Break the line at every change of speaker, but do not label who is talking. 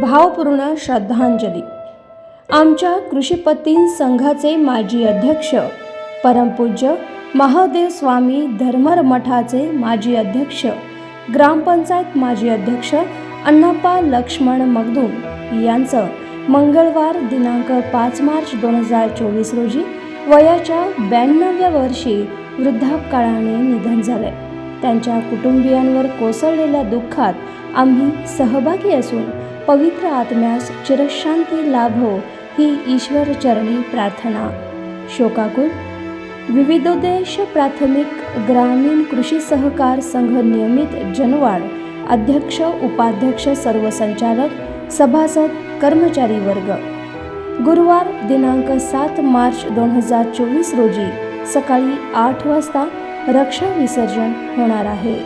भावपूर्ण श्रद्धांजली. आमच्या कृषीपत्तीन संघाचे माजी अध्यक्ष परमपूज्य महादेव स्वामी धर्मर मठाचे माजी अध्यक्ष ग्रामपंचायत माजी अध्यक्ष अण्णाप्पा लक्ष्मण मगदूम यांचं मंगळवार दिनांक पाच मार्च दोन हजार चोवीस रोजी वयाच्या ब्याण्णव्या वर्षी वृद्धापकाळाने निधन झाले. त्यांच्या कुटुंबियांवर कोसळलेल्या दुःखात आम्ही सहभागी असून पवित्र आत्म्यास चिरशांती लाभो ही ईश्वरचरणी प्रार्थना. शोकाकुल, विविधोद्देश प्राथमिक ग्रामीण कृषी सहकार संघ नियमित जनवाड अध्यक्ष, उपाध्यक्ष सर्व संचालक सभासद, कर्मचारी वर्ग. गुरुवार दिनांक सात मार्च दोन हज़ार चोवीस रोजी सकाळी आठ वाजता रक्षा विसर्जन होणार आहे.